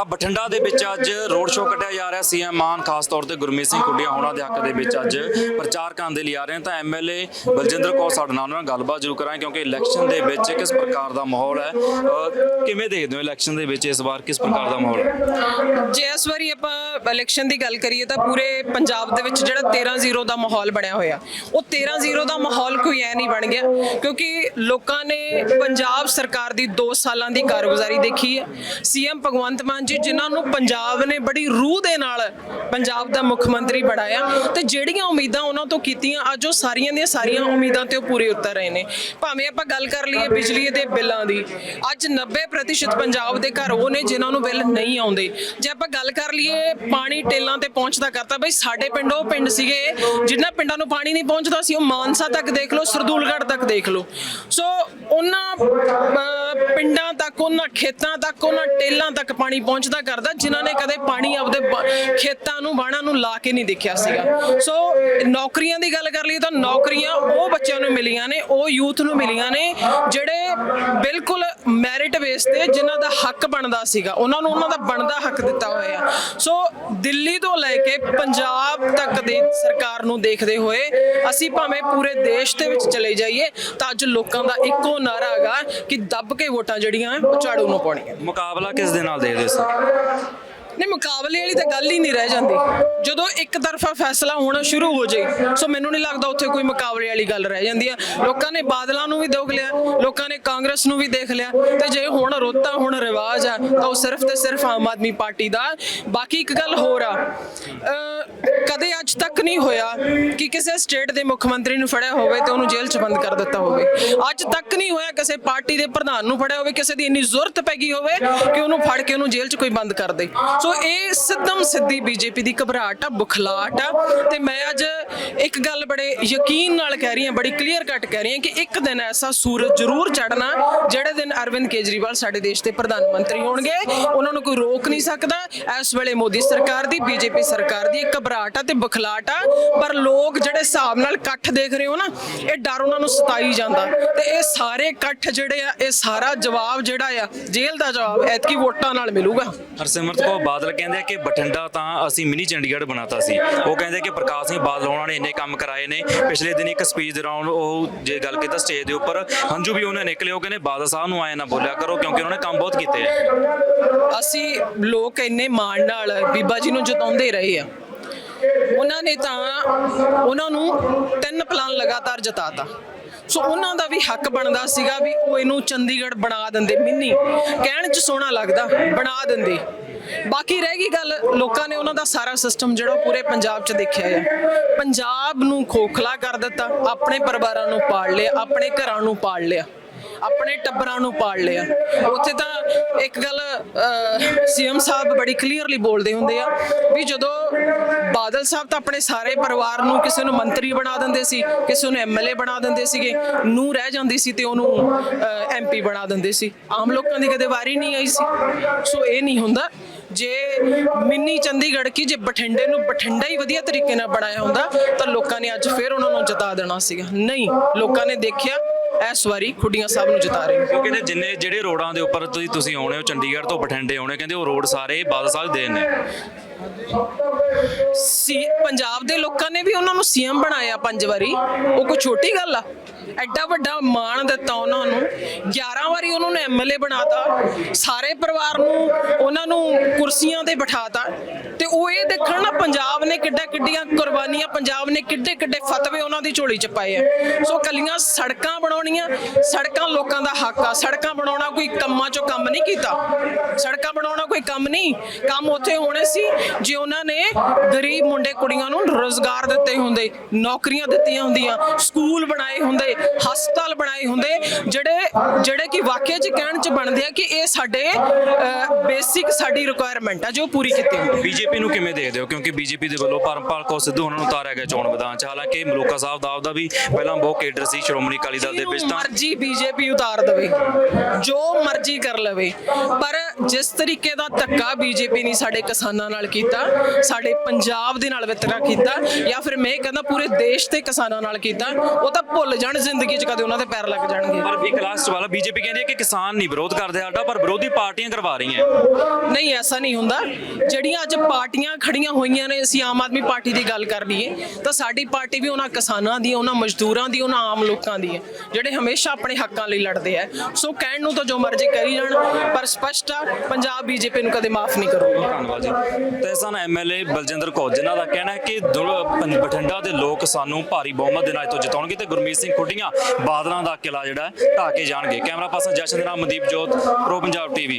ਤਾਂ ਬਠਿੰਡਾ ਦੇ ਵਿੱਚ ਅੱਜ ਰੋਡ ਸ਼ੋਅ ਕੱਢਿਆ ਜਾ ਰਿਹਾ ਸੀਐਮ ਮਾਨ, ਖਾਸ ਤੌਰ ਤੇ ਗੁਰਮੀਤ ਸਿੰਘ ਕੁੱਡੀਆਂ ਹੋਣਾ ਦੇ ਹੱਕ ਦੇ ਵਿੱਚ ਅੱਜ ਪ੍ਰਚਾਰ ਕਰਨ ਦੇ ਲਈ ਆ ਰਹੇ ਹਨ ਤਾਂ ਐਮਐਲਏ ਬਲਜਿੰਦਰ ਕੌਰ ਸਾਡੇ ਨਾਲ ਉਹਨਾਂ ਨਾਲ ਗੱਲਬਾਤ ਜ਼ਰੂਰ ਕਰਾਂਗੇ ਕਿਉਂਕਿ ਇਲੈਕਸ਼ਨ ਦੇ ਵਿੱਚ ਕਿਸ ਪ੍ਰਕਾਰ ਦਾ ਮਾਹੌਲ ਹੈ ਕਿਵੇਂ ਦੇਖਦੇ ਹੋ ਇਲੈਕਸ਼ਨ ਦੇ ਵਿੱਚ ਇਸ ਵਾਰ ਕਿਸ ਪ੍ਰਕਾਰ ਦਾ ਮਾਹੌਲ ਹੈ? ਜੇ ਇਸ ਵਾਰੀ ਆਪਾਂ ਇਲੈਕਸ਼ਨ ਦੀ ਗੱਲ ਕਰੀਏ ਤਾਂ ਪੂਰੇ ਪੰਜਾਬ ਦੇ ਵਿੱਚ ਜਿਹੜਾ 13-0 ਦਾ ਮਾਹੌਲ ਬਣਿਆ ਹੋਇਆ, ਉਹ 13-0 ਦਾ ਮਾਹੌਲ ਕੋਈ ਐ ਨਹੀਂ ਬਣ ਗਿਆ, ਕਿਉਂਕਿ ਲੋਕਾਂ ਨੇ ਪੰਜਾਬ ਸਰਕਾਰ ਦੀ 2 ਸਾਲਾਂ ਦੀ ਕਾਰਗੁਜ਼ਾਰੀ ਦੇਖੀ ਹੈ, ਸੀਐਮ ਭਗਵੰਤ ਮਾਨ ਜੀ, ਜਿਨ੍ਹਾਂ ਨੂੰ ਪੰਜਾਬ ਨੇ ਬੜੀ ਰੂਹ ਦੇ ਨਾਲ ਪੰਜਾਬ ਦਾ ਮੁੱਖ ਮੰਤਰੀ ਬਣਾਇਆ ਤੇ ਜਿਹੜੀਆਂ ਉਮੀਦਾਂ ਉਹਨਾਂ ਤੋਂ ਕੀਤੀਆਂ, ਅੱਜ ਉਹ ਸਾਰੀਆਂ ਦੀਆਂ ਸਾਰੀਆਂ ਉਮੀਦਾਂ ਤੇ ਉਹ ਪੂਰੇ ਉਤਰ ਰਹੇ ਨੇ। ਭਾਵੇਂ ਆਪਾਂ ਗੱਲ ਕਰ ਲਈਏ ਬਿਜਲੀ ਦੇ ਬਿੱਲਾਂ ਦੀ, ਅੱਜ 90% ਪੰਜਾਬ ਦੇ ਘਰ ਉਹ ਨੇ ਜਿਨ੍ਹਾਂ ਨੂੰ ਬਿੱਲ ਨਹੀਂ ਆਉਂਦੇ। ਜੇ ਆਪਾਂ ਗੱਲ ਕਰ ਲਈਏ ਪਾਣੀ ਟੇਲਾਂ ਤੇ ਪਹੁੰਚਦਾ ਕਰਤਾ, ਬਈ ਸਾਡੇ ਪਿੰਡ ਉਹ ਪਿੰਡ ਸੀਗੇ, ਜਿਨ੍ਹਾਂ ਪਿੰਡਾਂ ਨੂੰ ਪਾਣੀ ਨਹੀਂ ਪਹੁੰਚਦਾ ਸੀ, ਉਹ ਮਾਨਸਾ ਤੱਕ ਦੇਖ ਲਓ, ਸਰਦੂਲਗੜ੍ਹ ਤੱਕ ਦੇਖ ਲਓ। ਸੋ ਉਹਨਾਂ ਪਿੰਡਾਂ ਤੱਕ ਉਹਨਾਂ ਖੇਤਾਂ ਤੱਕ, ਉਹਨਾਂ ਟੇਲਾਂ ਤੱਕ ਪਾਣੀ ਪਹੁੰਚਦਾ ਕਰਦਾ, ਜਿਨ੍ਹਾਂ ਨੇ ਕਦੇ ਪਾਣੀ ਆਪਦੇ ਖੇਤਾਂ ਨੂੰ, ਬਾਣਾ ਨੂੰ ਲਾ ਕੇ ਨਹੀਂ ਦੇਖਿਆ ਸੀਗਾ। ਸੋ ਨੌਕਰੀਆਂ ਦੀ ਗੱਲ ਕਰ ਲਈਏ ਤਾਂ ਨੌਕਰੀਆਂ ਉਹ ਬੱਚਿਆਂ ਨੂੰ ਮਿਲੀਆਂ ਨੇ, ਉਹ ਯੂਥ ਨੂੰ ਮਿਲੀਆਂ ਨੇ, ਜਿਹੜੇ ਬਿਲਕੁਲ ਮੈਰਿਟ ਬੇਸ ਤੇ ਜਿਨ੍ਹਾਂ ਦਾ ਹੱਕ ਬਣਦਾ ਸੀਗਾ, ਉਹਨਾਂ ਨੂੰ ਉਹਨਾਂ ਦਾ ਬਣਦਾ ਹੱਕ ਦਿੱਤਾ ਹੋਇਆ। ਸੋ ਦਿੱਲੀ ਤੋਂ ਲੈ ਕੇ ਪੰਜਾਬ ਤੱਕ ਦੇ ਸਰਕਾਰ ਨੂੰ ਦੇਖਦੇ ਹੋਏ ਅਸੀਂ ਭਾਵੇਂ ਪੂਰੇ ਦੇਸ਼ ਦੇ ਵਿੱਚ ਚਲੇ ਜਾਈਏ, ਤਾਂ ਅੱਜ ਲੋਕਾਂ ਦਾ ਇੱਕੋ ਨਾਰਾ ਹੈਗਾ ਕਿ ਦੱਬ ਕੇ ਵੋਟਾਂ ਜਿਹੜੀਆਂ ਝਾੜੂ ਨੂੰ ਪਾਉਣੀਆਂ। ਮੁਕਾਬਲਾ ਕਿਸ ਦੇ ਨਾਲ ਦੇਖਦੇ ਸੀ ਨਹੀਂ, ਮੁਕਾਬਲੇ ਵਾਲੀ ਤਾਂ ਗੱਲ ਹੀ ਨਹੀਂ ਰਹਿ ਜਾਂਦੀ। ਜਦੋਂ ਇੱਕ ਤਰਫਾ ਫੈਸਲਾ ਹੋਣਾ ਸ਼ੁਰੂ ਹੋ ਜਾਏ, ਸੋ ਮੈਨੂੰ ਨਹੀਂ ਲੱਗਦਾ ਉੱਥੇ ਕੋਈ ਮੁਕਾਬਲੇ ਵਾਲੀ ਗੱਲ ਰਹਿ ਜਾਂਦੀ ਆ। ਲੋਕਾਂ ਨੇ ਬਾਦਲਾਂ ਨੂੰ ਵੀ ਦੇਖ ਲਿਆ, ਲੋਕਾਂ ਨੇ ਕਾਂਗਰਸ ਨੂੰ ਵੀ ਦੇਖ ਲਿਆ। ਤੇ ਜੇ ਹੁਣ ਰੋਤਾ, ਹੁਣ ਰਿਵਾਜ ਆ, ਤਾਂ ਉਹ ਸਿਰਫ ਤੇ ਸਿਰਫ ਆਮ ਆਦਮੀ ਪਾਰਟੀ ਦਾ। ਬਾਕੀ ਇੱਕ ਗੱਲ ਹੋਰ ਆ ਕਦੇ ਅੱਜ ਤੱਕ ਨਹੀਂ ਹੋਇਆ ਕਿ ਕਿਸੇ ਸਟੇਟ ਦੇ ਮੁੱਖ ਮੰਤਰੀ ਨੂੰ ਫੜਿਆ ਹੋਵੇ ਤੇ ਉਹਨੂੰ ਜੇਲ੍ਹ 'ਚ ਬੰਦ ਕਰ ਦਿੱਤਾ ਹੋਵੇ। ਅੱਜ ਤੱਕ ਨਹੀਂ ਹੋਇਆ ਕਿਸੇ ਪਾਰਟੀ ਦੇ ਪ੍ਰਧਾਨ ਨੂੰ ਫੜਿਆ ਹੋਵੇ, ਕਿਸੇ ਦੀ ਇੰਨੀ ਜ਼ਰੂਰਤ ਪੈ ਗਈ ਹੋਵੇ ਕਿ ਉਹਨੂੰ ਫੜ ਕੇ ਉਹਨੂੰ ਜੇਲ੍ਹ 'ਚ ਕੋਈ ਬੰਦ ਕਰ ਦੇ। ਸੋ ਇਹ ਸਿੱਧਮ ਸਿੱਧੀ ਬੀਜੇਪੀ ਦੀ ਘਬਰਾਹਟ ਆ, ਬੁਖਲਾਟ ਆ। ਤੇ ਮੈਂ ਅੱਜ ਇੱਕ ਗੱਲ ਬੜੇ ਯਕੀਨ ਨਾਲ ਕਹਿ ਰਹੀ ਹਾਂ, ਬੜੀ ਕਲੀਅਰ ਕੱਟ ਕਹਿ ਰਹੀ ਹਾਂ ਕਿ ਇੱਕ ਦਿਨ ਐਸਾ ਸੂਰਜ ਜ਼ਰੂਰ ਚੜਨਾ ਜਿਹੜੇ ਦਿਨ ਅਰਵਿੰਦ ਕੇਜਰੀਵਾਲ ਸਾਡੇ ਦੇਸ਼ ਦੇ ਪ੍ਰਧਾਨ ਮੰਤਰੀ ਹੋਣਗੇ, ਉਹਨਾਂ ਨੂੰ ਕੋਈ ਰੋਕ ਨਹੀਂ ਸਕਦਾ। ਇਸ ਵੇਲੇ ਮੋਦੀ ਸਰਕਾਰ ਦੀ, ਬੀਜੇਪੀ ਸਰਕਾਰ ਦੀ ਇੱਕ ਘਬਰਾਹਟ ਆ ਤੇ ਬੁਖਲਾਟ ਆ। ਪਰ ਲੋਕ ਜਿਹੜੇ ਹਿਸਾਬ ਨਾਲ ਇਕੱਠ ਦੇਖ ਰਹੇ ਹੋ ਨਾ, ਇਹ ਡਰ ਉਹਨਾਂ ਨੂੰ ਸਤਾਈ ਜਾਂਦਾ। ਤੇ ਇਹ ਸਾਰੇ ਇਕੱਠ ਜਿਹੜੇ ਆ, ਇਹ ਸਾਰਾ ਜਵਾਬ ਜਿਹੜਾ ਆ, ਜੇਲ੍ਹ ਦਾ ਜਵਾਬ ਐਤਕੀ ਵੋਟਾਂ ਨਾਲ ਮਿਲੂਗਾ। ਹਰਸਿਮਰਤ ਕੌਰ ਬਾਦਲ ਕਹਿੰਦੇ ਆ ਕਿ ਬਠਿੰਡਾ ਤਾਂ ਅਸੀਂ ਮਿਨੀ ਚੰਡੀਗੜ੍ਹ ਬਣਾਤਾ ਸੀ। ਉਹ ਕਹਿੰਦੇ ਕਿ ਪ੍ਰਕਾਸ਼ ਸਿੰਘ ਬਾਦਲ ਉਹਨਾਂ ਨੇ ਇੰਨੇ ਕੰਮ ਕਰਾਏ ਨੇ। ਪਿਛਲੇ ਦਿਨ ਇੱਕ ਸਪੀਚ ਦੌਰਾਨ ਉਹ ਜੇ ਗੱਲ ਕੀਤਾ ਸਟੇਜ ਦੇ ਉੱਪਰ, ਹੰਝੂ ਵੀ ਉਹਨੇ ਨਿਕਲੇ, ਉਹ ਕਹਿੰਦੇ ਬਾਦਲ ਸਾਹਿਬ ਨੂੰ ਆਏ ਨਾ ਬੋਲਿਆ ਕਰੋ ਕਿਉਂਕਿ ਉਹਨਾਂ ਨੇ ਕੰਮ ਬਹੁਤ ਕੀਤੇ ਆ। ਅਸੀਂ ਲੋਕ ਇੰਨੇ ਮਾਣ ਨਾਲ ਬੀਬਾ ਜੀ ਨੂੰ ਜਤਾਉਂਦੇ ਰਹੇ ਆ। ਉਹਨਾਂ ਨੇ ਤਾਂ ਉਹਨਾਂ ਨੂੰ ਤਿੰਨ ਪਲਾਨ ਲਗਾਤਾਰ ਜਿਤਾਤਾ। ਸੋ ਉਹਨਾਂ ਦਾ ਵੀ ਹੱਕ ਬਣਦਾ ਸੀਗਾ ਵੀ ਉਹ ਇਹਨੂੰ ਚੰਡੀਗੜ੍ਹ ਬਣਾ ਦਿੰਦੇ, ਮਿੰਨੀ। ਕਹਿਣ 'ਚ ਸੋਹਣਾ ਲੱਗਦਾ, ਬਣਾ ਦਿੰਦੇ। ਬਾਕੀ ਰਹਿ ਗਈ ਗੱਲ, ਲੋਕਾਂ ਨੇ ਉਹਨਾਂ ਦਾ ਸਾਰਾ ਸਿਸਟਮ ਜਿਹੜਾ ਪੂਰੇ ਪੰਜਾਬ 'ਚ ਦੇਖਿਆ ਹੈ ਪੰਜਾਬ ਨੂੰ ਖੋਖਲਾ ਕਰ ਦਿੱਤਾ, ਆਪਣੇ ਪਰਿਵਾਰਾਂ ਨੂੰ ਪਾੜ ਲਿਆ, ਆਪਣੇ ਘਰਾਂ ਨੂੰ ਪਾੜ ਲਿਆ, ਆਪਣੇ ਟੱਬਰਾਂ ਨੂੰ ਪਾੜ ਲਿਆ। ਉੱਥੇ ਤਾਂ ਇੱਕ ਗੱਲ ਸੀਐਮ ਸਾਹਿਬ ਬੜੀ ਕਲੀਅਰਲੀ ਬੋਲਦੇ ਹੁੰਦੇ ਆ ਵੀ ਜਦੋਂ ਬਾਦਲ ਸਾਹਿਬ ਤਾਂ ਆਪਣੇ ਸਾਰੇ ਪਰਿਵਾਰ ਨੂੰ ਕਿਸੇ ਨੂੰ ਮੰਤਰੀ ਬਣਾ ਦਿੰਦੇ ਸੀ, ਕਿਸੇ ਨੂੰ ਐਮਐਲਏ ਬਣਾ ਦਿੰਦੇ ਸੀਗੇ ਨੂੰ ਰਹਿ ਜਾਂਦੀ ਸੀ ਤੇ ਉਹਨੂੰ ਐਮਪੀ ਬਣਾ ਦਿੰਦੇ ਸੀ। ਆਮ ਲੋਕਾਂ ਦੀ ਕਦੇ ਵਾਰੀ ਨਹੀਂ ਆਈ ਸੀ। ਸੋ ਇਹ ਨਹੀਂ ਹੁੰਦਾ। ਜੇ ਮਿੰਨੀ ਚੰਡੀਗੜ੍ਹ ਕੀ ਜੇ ਬਠਿੰਡੇ ਨੂੰ ਬਠਿੰਡਾ ਹੀ ਵਧੀਆ ਤਰੀਕੇ ਨਾਲ ਬਣਾਇਆ ਹੁੰਦਾ ਤਾਂ ਲੋਕਾਂ ਨੇ ਅੱਜ ਫੇਰ ਉਹਨਾਂ ਨੂੰ ਜਿਤਾ ਦੇਣਾ ਸੀਗਾ। ਨਹੀਂ ਲੋਕਾਂ ਨੇ ਦੇਖਿਆ ਇਸ ਵਾਰੀ ਖੁੱਡੀਆਂ ਸਾਹਿਬ ਨੂੰ ਜਿਤਾ ਰਹੇ ਨੇ। ਕਹਿੰਦੇ ਜਿੰਨੇ ਜਿਹੜੇ ਰੋਡਾਂ ਦੇ ਉੱਪਰ ਤੁਸੀਂ ਤੁਸੀਂ ਆਉਣੇ ਹੋ ਚੰਡੀਗੜ੍ਹ ਤੋਂ ਬਠਿੰਡੇ ਆਉਣੇ ਕਹਿੰਦੇ ਉਹ ਰੋਡ ਸਾਰੇ ਬਾਦਲ ਸਾਹਿਬ ਦੇ ਨੇ। ਸੀ ਪੰਜਾਬ ਦੇ ਲੋਕਾਂ ਨੇ ਵੀ ਉਹਨਾਂ ਨੂੰ ਸੀਐਮ ਬਣਾਇਆ ਪੰਜ ਵਾਰੀ। ਉਹ ਕੋਈ ਛੋਟੀ ਗੱਲ ਆ? ਐਡਾ ਵੱਡਾ ਮਾਣ ਦਿੱਤਾ ਉਹਨਾਂ ਨੂੰ। 11 ਵਾਰੀ ਉਹਨਾਂ ਨੂੰ ਐਮਐਲਏ ਬਣਾਤਾ। ਸਾਰੇ ਪਰਿਵਾਰ ਨੂੰ ਉਹਨਾਂ ਨੂੰ ਕੁਰਸੀਆਂ ਤੇ ਬਿਠਾਤਾ। ਤੇ ਉਹ ਇਹ ਦੇਖਣ ਨਾ ਪੰਜਾਬ ਨੇ ਕਿੱਡਾ ਕਿੱਡੀਆਂ ਕੁਰਬਾਨੀਆਂ, ਪੰਜਾਬ ਨੇ ਕਿੱਡੇ ਕਿੱਡੇ ਫਤਵੇ ਉਹਨਾਂ ਦੀ ਝੋਲੀ ਚ ਪਾਏ ਆ। ਸੋ ਕੱਲੀਆਂ ਸੜਕਾਂ ਬਣਾਉਣੀਆਂ, ਸੜਕਾਂ ਲੋਕਾਂ ਦਾ ਹੱਕ ਆ। ਸੜਕਾਂ ਬਣਾਉਣਾ ਕੋਈ ਕੰਮਾਂ ਚੋਂ ਕੰਮ ਨਹੀਂ ਕੀਤਾ। ਸੜਕਾਂ ਬਣਾਉਣਾ ਕੋਈ ਕੰਮ ਨਹੀਂ। ਕੰਮ ਉੱਥੇ ਹੋਣੇ ਸੀ ਜੇ ਉਹਨਾਂ ਨੇ ਗਰੀਬ ਮੁੰਡੇ ਕੁੜੀਆਂ ਨੂੰ ਰੋਜ਼ਗਾਰ ਦਿੱਤੇ ਹੁੰਦੇ, ਨੌਕਰੀਆਂ ਦਿੱਤੀਆਂ ਹੁੰਦੀਆਂ, ਸਕੂਲ ਬਣਾਏ ਹੁੰਦੇ, ਹਸਪਤਾਲ ਬਣਾਏ ਹੁੰਦੇ, ਜਿਹੜੇ ਜਿਹੜੇ ਕਿ ਵਾਕਿਆ ਚ ਕਹਿਣ ਚ ਬਣਦੇ ਆ ਕਿ ਇਹ ਸਾਡੇ ਬੇਸਿਕ ਸਾਡੀ ਰਿਕੁਆਇਰਮੈਂਟ ਆ ਜੋ ਪੂਰੀ ਕੀਤੀ ਹੁੰਦੀ ਬੀਜੇਪੀ ਨੂੰ ਕਿਵੇਂ ਦੇਖਦੇ ਹੋ? ਕਿਉਂਕਿ ਬੀਜੇਪੀ ਦੇ ਵੱਲੋਂ ਪਰਮਪਾਲ ਕੌਰ ਸਿੱਧੂ ਉਹਨਾਂ ਨੂੰ ਉਤਾਰਿਆ ਗਿਆ ਚੋਣ ਮੈਦਾਨ 'ਚ। ਹਾਲਾਂਕਿ ਮਲੂਕਾ ਸਾਹਿਬ ਦਾ ਆਪਦਾ ਵੀ ਪਹਿਲਾਂ ਬਹੁਤ ਕੇਡਰ ਸੀ ਸ਼੍ਰੋਮਣੀ ਅਕਾਲੀ ਦਲ ਦੇ ਵਿੱਚ ਤਾਂ ਮਰਜ਼ੀ ਬੀਜੇਪੀ ਉਤਾਰ ਦੇਵੇ ਜੋ ਮਰਜ਼ੀ ਕਰ ਲਵੇ ਪਰ ਜਿਸ ਤਰੀਕੇ ਦਾ ਧੱਕਾ ਬੀਜੇਪੀ ਨੇ ਸਾਡੇ ਕਿਸਾਨਾਂ ਨਾਲ ਕੀਤਾ ਸਾਡੇ ਪੰਜਾਬ ਦੇ ਨਾਲ ਵਿਤਕਰਾ ਕੀਤਾ ਜਾਂ ਫਿਰ ਮੈਂ ਕਹਿੰਦਾ ਪੂਰੇ ਦੇਸ਼ ਦੇ ਕਿਸਾਨਾਂ ਨਾਲ ਕੀਤਾ ਉਹ ਤਾਂ ਭੁੱਲ ਜਾਣ ਜ਼ਿੰਦਗੀ 'ਚ ਕਦੇ ਉਹਨਾਂ ਦੇ ਪੈਰ ਲੱਗ ਜਾਣਗੇ। ਪਰ ਵੀ ਕਲਾਸ ਵਾਲਾ ਬੀਜੇਪੀ ਕਹਿੰਦੀ ਹੈ ਕਿ ਕਿਸਾਨ ਨਹੀਂ ਵਿਰੋਧ ਕਰਦੇ ਸਾਡਾ ਪਰ ਵਿਰੋਧੀ ਪਾਰਟੀਆਂ ਕਰਵਾ ਰਹੀਆਂ। ਨਹੀਂ ਐਸਾ ਨਹੀਂ ਹੁੰਦਾ। ਜਿਹੜੀਆਂ ਅੱਜ ਪਾਰਟੀਆਂ ਖੜੀਆਂ ਹੋਈਆਂ ਨੇ, ਅਸੀਂ ਆਮ ਆਦਮੀ ਪਾਰਟੀ ਦੀ ਗੱਲ ਕਰ ਲਈਏ, ਤਾਂ ਸਾਡੀ ਪਾਰਟੀ ਵੀ ਉਹਨਾਂ ਕਿਸਾਨਾਂ ਦੀ, ਉਹਨਾਂ ਮਜ਼ਦੂਰਾਂ ਦੀ, ਉਹਨਾਂ ਆਮ ਲੋਕਾਂ ਦੀ ਹੈ, ਜਿਹੜੇ ਹਮੇਸ਼ਾ ਆਪਣੇ ਹੱਕਾਂ ਲਈ ਲੜਦੇ ਆ ਸੋ ਕਹਿਣ ਨੂੰ ਤਾਂ ਜੋ ਮਰਜ਼ੀ ਕਰੀ ਜਾਣ, ਪਰ ਸਪਸ਼ਟ ਆ, ਪੰਜਾਬ ਬੀਜੇਪੀ ਨੂੰ ਕਦੇ ਮਾਫ ਨਹੀਂ ਕਰੂਗਾ। ਧੰਨਵਾਦ ਜੀ। ਤੇ ਸਨ ਐਮਐਲਏ ਬਲਜਿੰਦਰ ਕੌਰ, ਜਿਨ੍ਹਾਂ ਦਾ ਕਹਿਣਾ ਹੈ ਕਿ ਦੁਰ- ਪੰ- ਬਠਿੰਡਾ ਦੇ ਲੋਕ ਸਾਨੂੰ ਭਾਰੀ ਬਹੁਮਤ ਦੇ ਨਾਲ ਇੱਥੋਂ ਜਿਤਾਉਣਗੇ ਤੇ ਗੁਰਮੀਤ ਸਿੰਘ ਖੁੱਡੀਆਂ ਬਾਦਲਾਂ ਦਾ ਕਿਲਾ ਜਿਹੜਾ ਹੈ, ਢਾਹ ਕੇ ਜਾਣਗੇ। ਕੈਮਰਾ ਪਰਸਨ ਜਸ਼ਨ ਦੇ ਨਾਲ ਮਨਦੀਪ ਜੋਤ, ਪ੍ਰੋ ਪੰਜਾਬ ਟੀਵੀ।